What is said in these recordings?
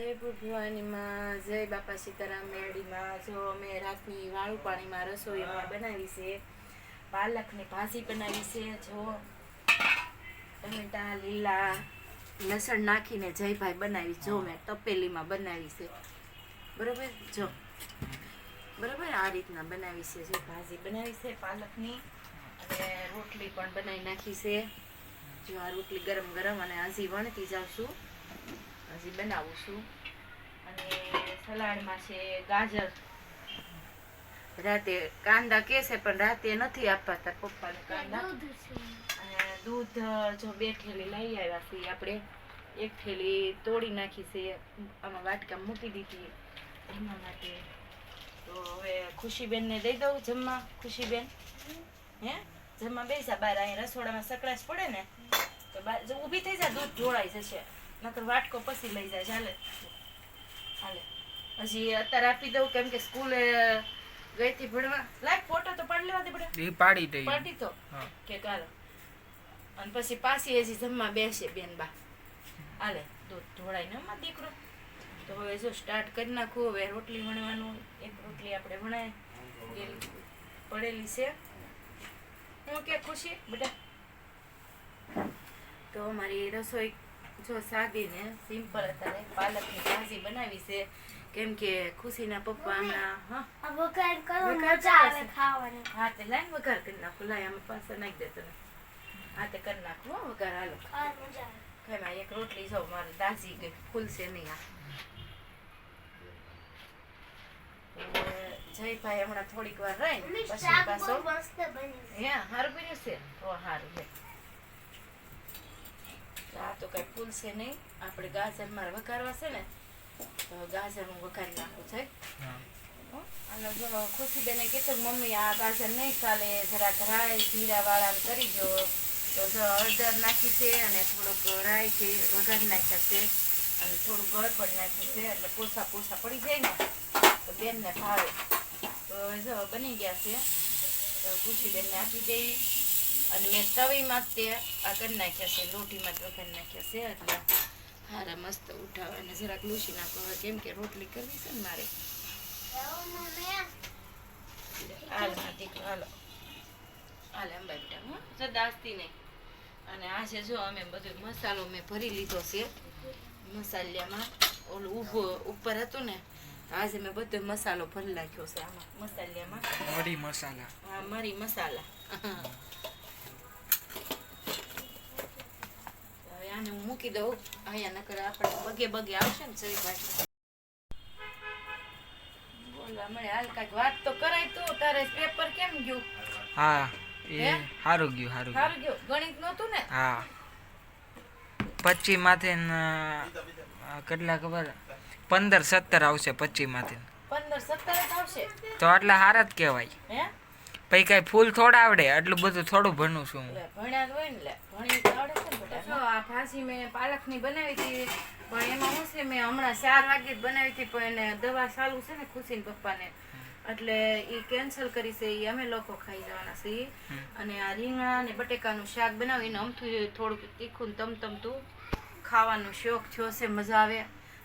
જય ભગવાનીમાં જય બાપા સીતારામ મેરડીમાં જો અમે રાતની વાળું પાણીમાં રસોઈ બનાવી છે. પાલકની ભાજી બનાવી છે, જો ટમેટા, લીલા, લસણ નાખીને જયભાઈ બનાવી, જો મેં તપેલીમાં બનાવી છે. બરોબર? જો. બરોબર? આ રીતના બનાવી છે, જે ભાજી બનાવી છે પાલકની. અને રોટલી પણ બનાવી નાખી છે. જો આ રોટલી ગરમ ગરમ અને હજી વણતી જાઉં છું. હજી બનાવું છું. અને સલાડમાં છે ગાજર. રાતે કાંદા કે છે પણ રાતે નથી આપવાતા પપ્પાને કાંદા. અને દૂધ જો બે થેલી લઈ આવ્યા છીએ આપણે. એક થેલી તોડી નાખી છે આમાં વાટકા મૂકી દીધી. એના માટે તો હવે ખુશીબેનને દઈ દઉં જમવા ખુશીબેન. હે? જમવા બેસા બાર અહીં રસોડામાં સકડાશ પડે ને તો બાર ઊભી થઈ જાય દૂધ ઢોળાઈ જશે. નકર વાટકો પછી લઈ જાય ચાલે હાલે. હજી અત્યારે આપી દઉં કેમ કે સ્કૂલે ગઈ હતી ભણવા. લાઈક ફોટો તો પાડી લેવા દે બધા. એ પાડી દઈ પાડી તો. કે કાલ અને પછી પાછી હજી જમવા બેસે બેન બા. હાલે. દૂધ ઢોળાઈને અમાર દીકરો. તો હવે જો સ્ટાર્ટ કરી નાખું. હવે રોટલી વણવાનું. એક રોટલી આપણે વણાય. પડેલી છે. હું કે ખુશી? બેટા તો અમારી રસોઈ જો સાદીને સિમ્પલ અત્યારે પાલકની ભાજી બનાવી છે. કેમ કે ખુશીના પપ્પા હમણાં હા. વઘાર કરો મજા આવે ખાવાની. હા તે લાઈન વઘાર કરી નાખો. લાય આમાં પાસે નાખી દે તને હા તે કરી નાખો હો વઘાર હાલો. ખાઈમાં એક રોટલી જો મારે દાસી ગઈ ફૂલશે નહીં આ. જયભાઈ હમણાં થોડીક વાર રહી પછી પાછો હે હારું બન્યું છે? તો હારું છે આ તો કઈ ફૂલશે નહીં. આપણે ગાજર મારે વઘારવા છે ને તો ગાજર હું વઘારી નાખું છે. અને જો ખુશીબેને કીધું મમ્મી આ ગાજર નહીં ચાલે જરાક રાય જીરા વાળા કરી દો. તો જો હળદર નાખી છે અને થોડુંક રાય છે વઘારી નાખ્યા છે. અને થોડું ગળ પણ નાખ્યું છે એટલે પોસા પોસા પડી જાય ને. તો બેનને ભાવે. તો જો બની ગયા છે. તો ખુશીબેનને આપી દેવી અને મેં તવીમાં જ તે આ કરી નાખ્યા છે રોટીમાં જ વઘારી નાખ્યા છે એટલે હારા મસ્ત ઉઠાવે અને જરાક લૂસી નાખો. હવે કેમ કે રોટલી કરવી છે ને મારે. હાલ દીકરો હાલો. હાલે અંબા બેટા હું. સદાસ્તી નહીં. અને આજે જો અમે બધો મસાલો મેં ભરી લીધો છે. મસાલિયામાં ઓલું ઊભો ઉપર હતું ને આજે મેં બધો મસાલો ભરી નાખ્યો છે આમાં. મસાલિયામાં? મરી મસાલા. હા મરી મસાલા હવે આને હું મૂકી દઉં. અહીંયા નકર આપણે બગે બગે આવશે ને જયભાઈ બોલવા મળે હાલ કાંઈક વાત તો કરાય તો તારે પેપર કેમ ગયું? હા એ? સારું ગયું સારું સારું ગયું. ગણિત નહોતું ને? હા. પચી માંથી કેટલા ખબર? પંદર સત્તર આવશે પચી માંથી. પંદર સત્તર આવશે? તો આટલા હારા જ કહેવાય. હે? પછી કઈ ફૂલ થોડા આવડે આટલું બધું થોડું ભણું છું હું. ભણ્યા હોય ને ભણી તો આવડે છે બેટા આ ભાજી મેં પાલકની બનાવી હતી પણ એમાં શું છે મેં હમણાં ચાર વાગે જ બનાવી હતી પણ એને દવા ચાલુ છે ને ખુશીને પપ્પાને. એટલે એ કેન્સલ કરી છે એ અમે લોકો ખાઈ જવાના છીએ અને આ રીંગણા ને બટેકાનું શાક બનાવીને અમથું થોડુંક તીખું ને તમતમતું ખાવાનો શોખ થયો છે મજા આવે.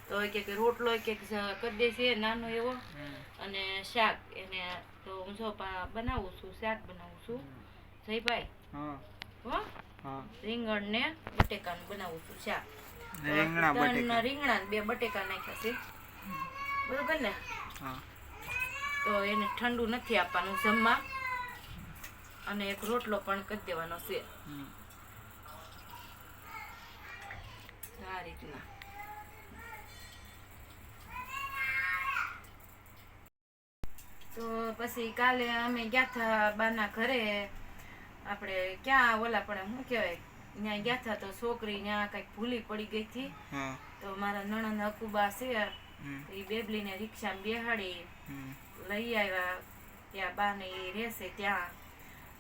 તો એ કે રોટલો કે કરી દે છે નાનો એવો. અને શાક એને તો હું જો બનાવું છું શાક બનાવું છું. જયભાઈ? હા. હો? રીંગણ ને બટેકાનું બનાવું છું શાક. રીંગણા બટેકા. રીંગણા બે બટેકા નાખ્યા છે. બરોબર ને? તો એને ઠંડુ નથી આપવાનું જમવા. અને એક રોટલો પણ કરી દેવાનો છે. આ રીતના. તો પછી કાલે અમે ગયા હતા બાના ઘરે. આપણે ક્યાં ઓલા પણ શું કહેવાય ત્યાં ગયા હતા તો છોકરી ત્યાં કંઈક ભૂલી પડી ગઈ હતી. તો મારા નણંદ અકુબા છે. એ બેબલીને રિક્ષામાં બેહાડી લઈ આવ્યા. ત્યાં બાને એ રહેશે ત્યાં.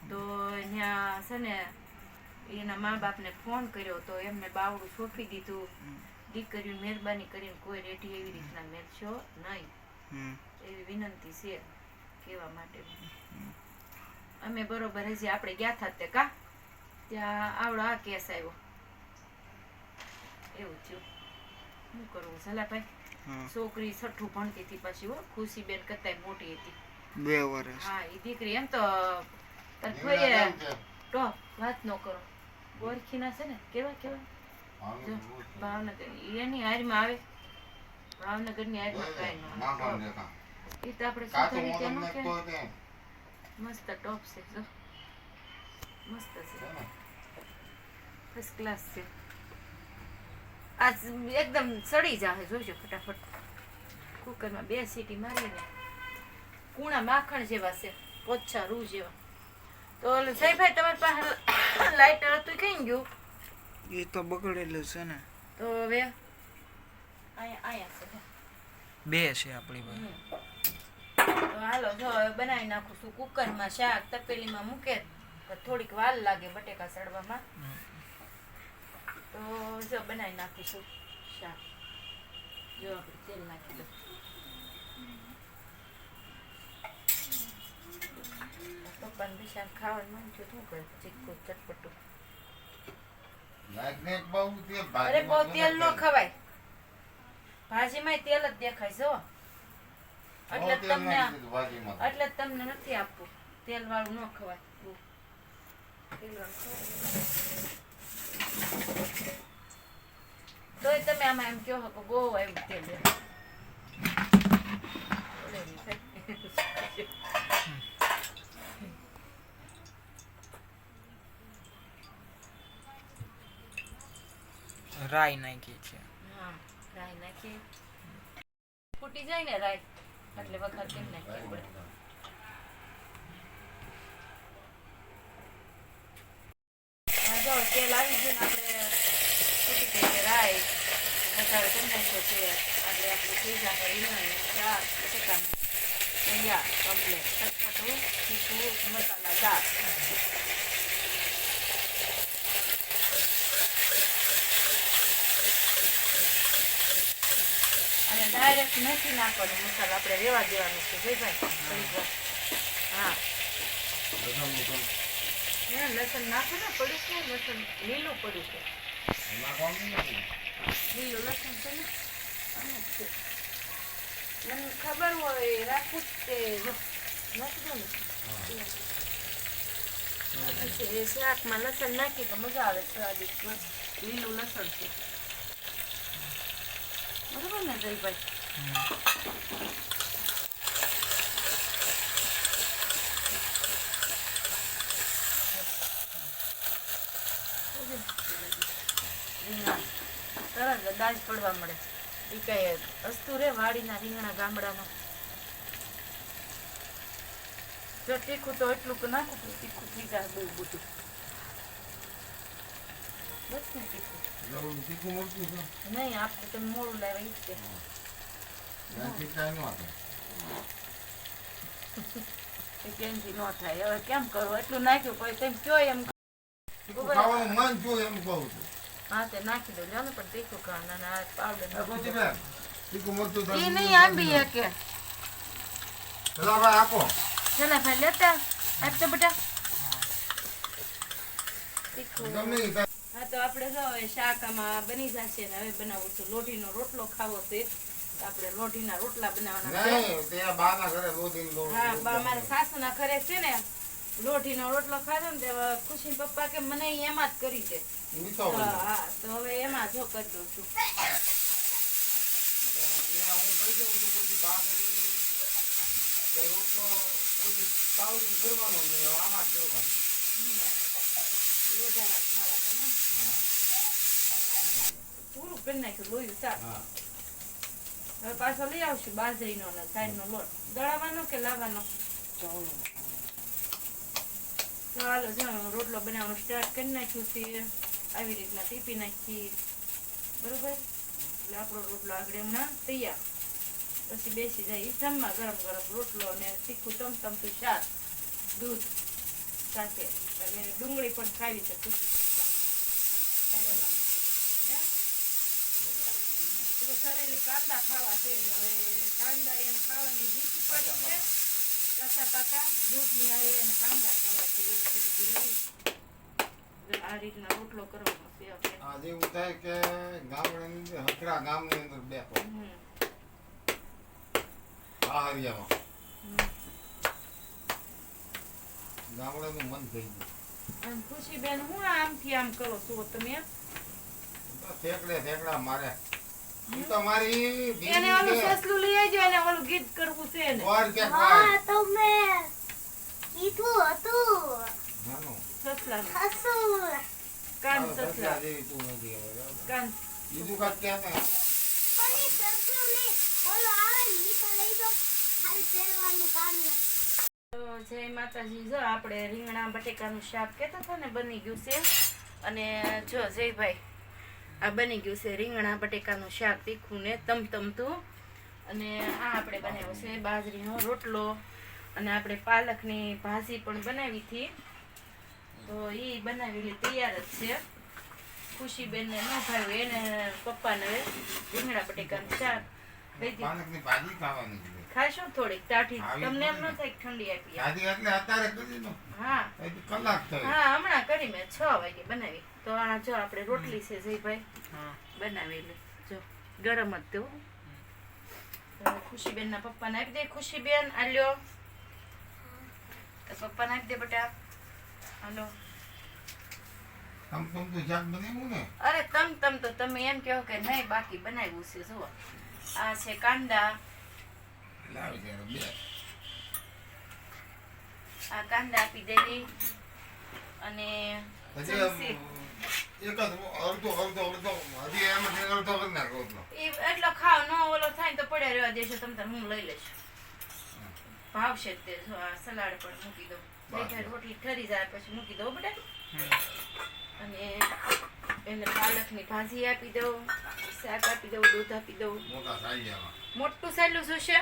તો ત્યાં છે ને એના મા બાપને ફોન કર્યો તો એમને બાવડું સોંપી દીધું. દીકરીઓ મહેરબાની કરીને કોઈ રેઠી એવી રીતના મેળશો નહીં. એવી વિનંતી છે. કહેવા માટે અમે બરોબર હજી આપણે ગયા હતા તે કા? ત્યાં આવડો આ કેસ આવ્યો. એવું થયું. શું કરવું સલાભાઈ હા. છોકરી છઠ્ઠું ભણતી હતી પછી હો ખુશીબેન કરતાંય મોટી હતી. બે વર્ષ. હા એ દીકરી એમ તો તરફે તો વાત ન કરો. ઓળખીના છે ને? કેવા કેવા? ભાવનગર એની હારીમાં આવે. ભાવનગરની હારીમાં કાંઈ ન એ તો આપણે સુધારી ત્યાંનું કે મસ્ત ટોપ છે જો. મસ્ત છે. ફર્સ્ટ ક્લાસ છે. આ એકદમ સડી જાહે જોજો ફટાફટ. કુકરમાં બે સીટી મારીને. કૂણા માખણ જેવા છે પોચ્છા રૂ જેવા. તો ઓલું સાહેબભાઈ તમારી પાસે લાઇટર હતું કઈ ગયું? એ તો બગડેલું છે ને. તો હવે અહીંયા અહીંયા છે બે છે આપણી પાસે. તો હાલો જો હવે બનાવી નાખું છું કુકરમાં શાક તપેલીમાં મૂકે તો થોડીક વાર લાગે બટેકા સડવામાં. તો જો બનાવી નાખું છું શાક. જો આપણે તેલ નાખી દઉં. પપ્પાને બી શાક ખાવાનું મન થયું શું કરે? ચીકું ચટપટું. અરે બહુ તેલ ન ખવાય. ભાજીમાં તેલ જ દેખાય જો. એટલે તમને એટલે તમને નથી આપવું. તેલ વાળું ન ખવાય. તોય તમે આમાં એમ કહો કે બહુ એમ તેલ. રાઈ નાખી છે. હા રાઈ નાખી. ફૂટી જાય ને રાઈ. એટલે વઘાર કેમ નાખીએ આપણે. તેલ આવી ગયું આપણે ફૂટી ગઈ છે રાઈ. વધારે કરી નાખ્યો આપણે થઈ જાય રીંગણ ચાર બટેકાનું તૈયાર કમ્પ્લેટ ચટપટું મસાલાદાર. ડાયરેક્ટ નથી નાખવાનો. મસાલો આપણે રેવા દેવાનું છે. ભાઈ. ભાઈ. હા. લસણ નાખો ને પડ્યું છે લસણ લીલું પડ્યું છે. લીલું લસણ છે ને? છે. મને ખબર હોય રાખું જ તે નાખી દો ને. શાકમાં લસણ નાખી તો મજા આવે મસ્ત. લીલું લસણ છે. બરોબર ને તરત દાજ પડવા મળે. એ કઈ વસ્તુ રે વાડીના રીંગણા ગામડામાં. જો તીખું તો એટલું નાખું, તીખું થઈ જાય બહુ બધું. બસ ને તીખું નહીં આપણે તમે મોડું લાવે ઈ જ કેમથી ન થાય. હવે કેમ કરવું? એટલું નાખ્યું પછી તેમ કયો એમ ખાવાનું મન થયું એમ કહું છું. હા તે નાખી દો લ્યો ને પણ તીખું ખાવાનું અને આ પાવડર તીખું મરચું એ નહીં આંબી કે પેલા ભાઈ આપો. ચલા ભાઈ લેતા. આપતો બેટા. તીખું ગમે. હા તો આપણે જો હવે શાક આમાં બની જશે ને હવે બનાવું છું. લોઢીનો રોટલો ખાવો છે. આપણે લોઢીના રોટલા બનાવવાના છે. હા બા મારા સાસુના ઘરે છે ને લોઢીનો રોટલો ખાધો ને ખુશી પપ્પા કે મને એમાં જ કરી દે. તો હા તો હવે એમાં જો કરી દઉં છું. છું રોટલો કોઈ કરવાનો આમાં કરવાનો. પૂરું કરી નાખ્યું લોહી શાક હવે પાછો લઈ આવશું બાજરીનો ને સાઈડનો લોટ દળાવાનો કે લાવવાનો તો જો રોટલો બનાવવાનું સ્ટાર્ટ કરી નાખ્યું છે આવી રીતના ટીપી નાખી બરોબર એટલે આપણો રોટલો આગળ હમણાં તૈયાર પછી બેસી જાય જમવા ગરમ ગરમ રોટલો ને તીખું ટમટમતું શાક દૂધ સાથે અને ડુંગળી પણ ખાવી છે સરેલી કાંદા ખાવા છે હવે કાંદા એને ખાવાની જીત પડી છે કાચા પાકા દૂધની આવી એને કાંદા ખાવા છે એવું બધું. આ રીતના રોટલો કરવાનો છે આપણે આ જેવું થાય કે ગામડાની અંદર હકડા ગામની અંદર બે. આ હરિયામાં હમ. ગામડાનું મન થઈ ગયું. અને ખુશીબેન હું આમથી આમ કરો છો તમે? તો થેકડે થેકડા મારે. ઈ તો મારી એને ઓલું સસલું લઈ આવજો એને ઓલું ગીત કરવું છે ને ઓર કે હા તો મેં કીધું હતું. નાનો. સસલા હસું કાન સસલા દે તું નથી કાન. બીજું કાંઈક કે ને પણ સસલું ને ઓલો આવે ને તો લઈ દો ખાલી પહેરવાનું કામ નથી તો જય માતાજી. જો આપણે રીંગણા બટેકાનું શાક કહેતા હતા ને, બની ગયું છે. અને જો જયભાઈ, આ બની ગયું છે રીંગણા બટેકાનું શાક તીખું ને તમતમતું. અને આ આપણે બનાવ્યું છે બાજરીનો રોટલો. અને આપણે પાલકની ભાજી પણ બનાવી હતી. તો એ બનાવેલી તૈયાર જ છે. ખુશીબેનને ન ભાવ્યું, એને પપ્પાને રીંગણા બટેકાનું શાક. પાલકની ભાજી ખાવાની. ખાશો થોડીક તાઠી તમને એમ ન થાય ઠંડી આપી ભાજી એટલે અત્યારે કરી દો હા. કલાક થઈ. હા હમણાં કરી મેં છ વાગે બનાવી. તો આ જો આપણે રોટલી છે જયભાઈ હા. બનાવેલી જો ગરમ જ તો ખુશીબેન ના પપ્પા ને આપી દે. ખુશીબેન આલ્યો. પપ્પા ને આપી દે બટા. હાલો. તમ તમ તો શાક બનાવ્યું ને. અરે તમ તમ તો તમે એમ કહો કે નહીં બાકી બનાવ્યું છે જુઓ. આ છે કાંદા. આ કાંદા આપી દેવી અને એટલો. ખાવ ન ઓલો થાય ને તો પડ્યા રહેવા દેશો તમે હું લઈ લઈશ ભાવશે જ તે સલાડ પણ મૂકી. બે રોટલી ઠરી જાય પછી મૂકી દઉં બધા અને એને પાલકની ભાજી આપી દઉં શાક આપી દઉં દૂધ આપી દઉં. મોટું સાયલું શું છે?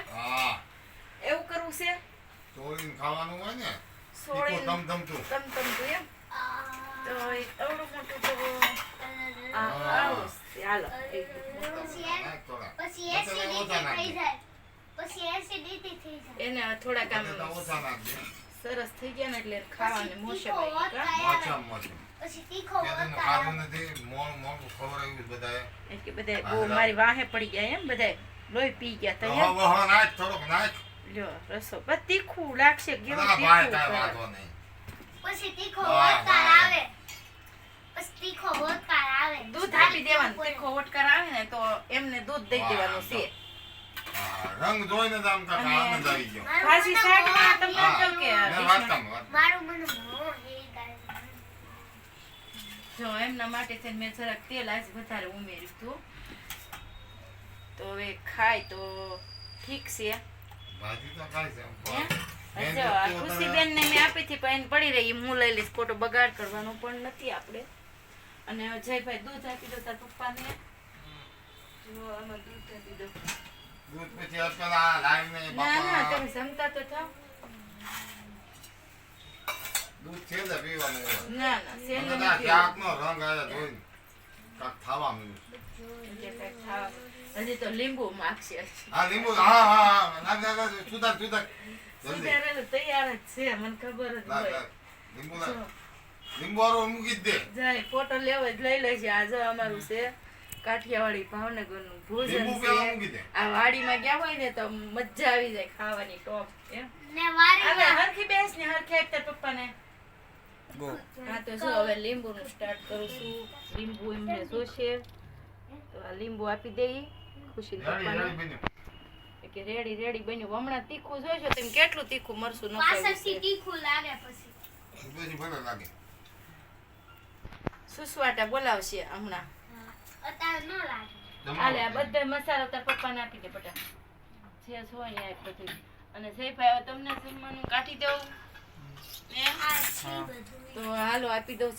એવું કરવું છે? ચોળીને ખાવાનું હોય ને સોળી તીખું તમતમતું. તમ તમ એમ? તો એ અવડું મોટું તો. હાલો પછી થોડા. એસિડિટી થઈ જાય. એને ઓછા નાખજે. સરસ થઈ ગયા ને એટલે ખાવાને મોશે મારી વાહે પડી ગયા એમ બધા લોહી પી ગયા તો હવે વહો નાખ, થોડોક નાખ. લ્યો રસો. બસ તીખું લાગશે કેવું તીખું કાંઈ કરે. વાંધો નહીં. પછી તીખો હા, આવે. પછી તીખો વધારે આવે. દૂધ આપી દેવાનું. તીખો વટકાર આવે ને તો એમને દૂધ દઈ દેવાનું છે. રંગ જોઈને જ આમ કાંઈક આનંદ આવી ગયો. મારું ભાજી મને તમને કે. મારું જો એમના માટે છે મેં જરાક તેલ આજ વધારે ઉમેર્યું હતું. તો હવે ખાય તો ઠીક છે. ખુશીબેન ને મેં આપી હતી પણ પડી રહી. હું લઈ લઈશ ખોટો બગાડ કરવાનો પણ નથી આપણે. અને જયભાઈ દૂધ આપી દો તાર પપ્પાને. જો આમાં દૂધ આપી દો. દૂધ પછી ના ના તમે જમતા તો થાવ. દૂધ છે ને પીવાનું ના ના મને આ નથી શાકનો રંગ આયો જોઈને કાંઈક થાવા માંડ્યું. એટલે કાંઈક ખાવા હજી તો લીંબુ માગશે. હા, લીંબુ, હા, હા, હા, નાખ, નાખ, નાખ, સુધાર, સુધાર. સુધારેલું તૈયાર જ છે મને ખબર જ હોય. લીંબુ નાખ. લીંબુ વાળું મૂકી દે. જાય ફોટો લેવો જ લઈ લેજે. આ જો અમારું છે કાઠિયાવાડી ભાવનગરનું ભોજન છે. આ વાડીમાં ગયા હોય ને તો મજા આવી જાય ખાવાની ટોપ એમ. ને વારી હરખી બેસ ને હરખી આપ તાર પપ્પાને. હા તો શું હવે લીંબુનું સ્ટાર્ટ કરું છું. લીંબુ એમને જોશે. તો આ લીંબુ આપી દેવી ખુશી. કે રેડી રેડી બન્યું. હમણાં તીખું જોશો તમે કેટલું તીખું મરશું ન તીખું લાગે પછી. લાગે. સુસવાટા બોલાવશે હમણાં. અત્યારે ન લાગે. હાલે આ બધા મસાલો તાર પપ્પાને આપી દે બટા. જે હોય ને આ બધું અને જયભાઈ હવે તમને જમવાનું કાઢી દઉં. તો હાલો આપી દઉં